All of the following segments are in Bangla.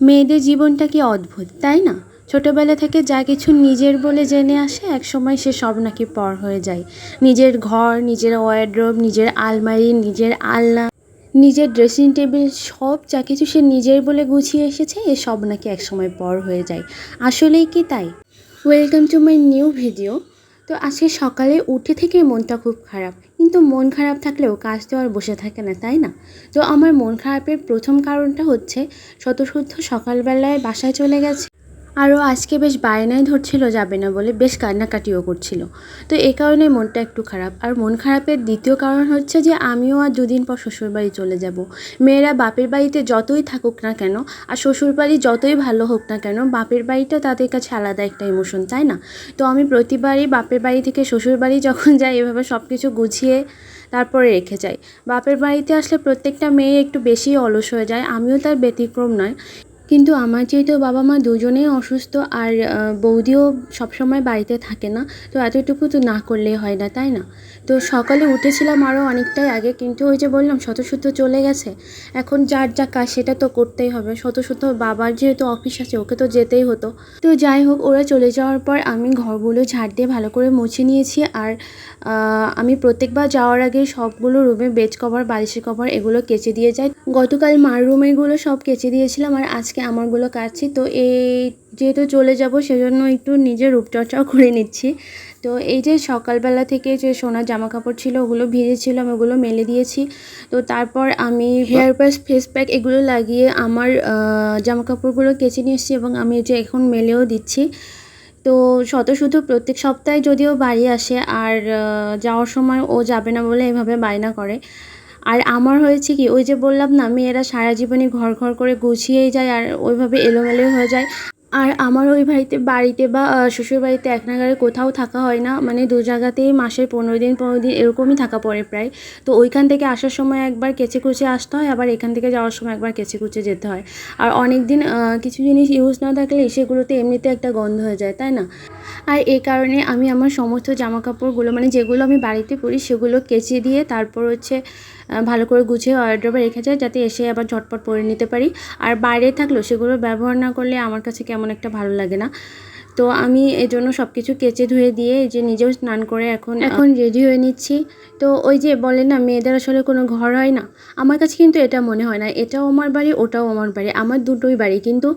মেয়েদের জীবনটা কি অদ্ভুত, তাই না? ছোটোবেলা থেকে যা কিছু নিজের বলে জেনে আসে এক সময় সে সব নাকি পর হয়ে যায়। নিজের ঘর, নিজের ওয়ার্ড্রোব নিজের আলমারি, নিজের আলনা, নিজের ড্রেসিং টেবিল সব যা কিছু সে নিজের বলে গুছিয়ে এসেছে, এ সব নাকি এক সময় পর হয়ে যায়। আসলেই কি তাই? Welcome to my new video তো আজকে সকালে উঠে থেকে মনটা খুব খারাপ। কিন্তু মন খারাপ থাকলেও কাজ তো আর বসে থাকে না, তাই না? তো আমার মন খারাপের প্রথম কারণটা হচ্ছে শতশুদ্ধ সকালবেলায় বাসায় চলে গেছে। আরও আজকে বেশ বায়নায় ধরছিল যাবে না বলে বেশ কান্নাকাটিও করছিল। তো এই কারণে মনটা একটু খারাপ। আর মন খারাপের দ্বিতীয় কারণ হচ্ছে যে, আমিও আর দুদিন পর শ্বশুরবাড়ি চলে যাব। মেয়েরা বাপের বাড়িতে যতই থাকুক না কেন, আর শ্বশুরবাড়ি যতই ভালো হোক না কেন, বাপের বাড়িটা তাদের কাছে আলাদা একটা ইমোশন তাই না? তো আমি প্রতিবারই বাপের বাড়ি থেকে শ্বশুরবাড়ি যখন যাই, এভাবে সব কিছু গুছিয়ে তারপরে রেখে যাই। বাপের বাড়িতে আসলে প্রত্যেকটা মেয়ে একটু বেশি অলস হয়ে যায়। আমিও তার ব্যতিক্রম নয়। কিন্তু আমার যেহেতু বাবা মা দুজনেই অসুস্থ আর বৌদিও সবসময় বাড়িতে থাকে না, তো এতটুকু তো না করলেই হয় না, তাই না? তো সকালে উঠেছিলাম আরও অনেকটাই আগে, কিন্তু ওই যে বললাম শতসূত্র চলে গেছে। এখন যার যা কাজ সেটা তো করতেই হবে। শতসূত্র বাবার যেহেতু অফিস আছে, ওকে তো যেতেই হতো। তো যাই হোক, ওরা চলে যাওয়ার পর আমি ঘরগুলো ঝাড় দিয়ে ভালো করে মুছে নিয়েছি আর আমি প্রত্যেকবার যাওয়ার আগে সবগুলো রুমে বেড কভার, বালিশের কভার এগুলো কেচে দিয়ে যাই। গতকাল মার রুমেরগুলো সব কেচে দিয়েছিলাম আর আজকে আমারগুলো কাটছি। তো এই যেহেতু চলে যাব, সেজন্য একটু নিজের রূপচর্চাও করে নিচ্ছি। তো এই যে সকালবেলা থেকে যে সোনার জামা কাপড় ছিল, ওগুলো ভিজেছিলাম, ওগুলো মেলে দিয়েছি। তো তারপর আমি হেয়ার প্যাস ফেস প্যাক এগুলো লাগিয়ে আমার জামা কাপড়গুলো কেচে নিয়ে এসেছি এবং আমি যে এখন মেলেও দিচ্ছি। তো শত শুধু প্রত্যেক সপ্তাহে যদিও বাড়ি আসে, আর যাওয়ার সময় ও যাবে না বলে এভাবে বায়না করে। আর আমার হয়েছে কি, ওই যে বললাম না, মেয়েরা সারা জীবনই ঘর ঘর করে গুছিয়েই যায় আর ওইভাবে এলোমেলো হয়ে যায়। আর আমার ওই বাড়িতে বাড়িতে বা শ্বশুর বাড়িতে এক নাগারে কোথাও থাকা হয় না মানে দু জায়গাতেই মাসের পনেরো দিন পনেরো দিন এরকমই থাকা পড়ে প্রায়। তো ওইখান থেকে আসার সময় একবার কেচে কুচে আসতে হয়, আবার এখান থেকে যাওয়ার সময় একবার কেচে কুচে যেতে হয়। আর অনেক দিন কিছু জিনিস ইউজ না থাকলে সেগুলোতে এমনিতে একটা গন্ধ হয়ে যায়, তাই না? আর এই কারণে আমি আমার সমস্ত জামা কাপড়গুলো মানে যেগুলো আমি বাড়িতে পরি সেগুলো কেচে দিয়ে তারপর হচ্ছে ভালো করে গুছিয়ে ওয়ার্ড্রোবে রেখে যায় যাতে এসে আবার ঝটপট পরে নিতে পারি। আর বাইরে থাকলেও সেগুলো ব্যবহার না করলে আমার কাছে কেমন একটা ভালো লাগে না। তো আমি এই জন্য সব কিছু কেচে ধুয়ে দিয়ে যে নিজেও স্নান করে এখন এখন রেডি হয়ে নিচ্ছি। তো ওই যে বলে না, মেয়েদের আসলে কোনো ঘর হয় না। আমার কাছে কিন্তু এটা মনে হয় না। এটাও আমার বাড়ি, ওটাও আমার বাড়ি। আমার দুটোই বাড়ি। কিন্তু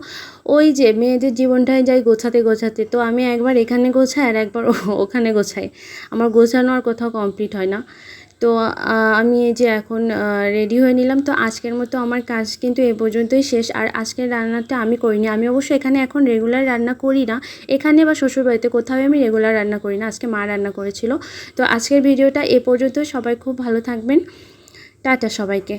ওই যে মেয়েদের জীবনটায় যাই গোছাতে গোছাতে, তো আমি একবার এখানে গোছাই আর একবার ওখানে গোছাই। আমার গোছানো আর কোথাও কমপ্লিট হয় না। তো আমি এই যে এখন রেডি হয়ে নিলাম। তো আজকের মতো আমার কাজ কিন্তু এ পর্যন্তই শেষ। আর আজকের রান্নাটা আমি করিনি। আমি অবশ্য এখানে এখন রেগুলার রান্না করি না। এখানে বা শ্বশুরবাড়িতে কোথাও আমি রেগুলার রান্না করি না। আজকে মা রান্না করেছিল। তো আজকের ভিডিওটা এ পর্যন্ত সবাই খুব ভালো থাকবেন। টাটা সবাইকে।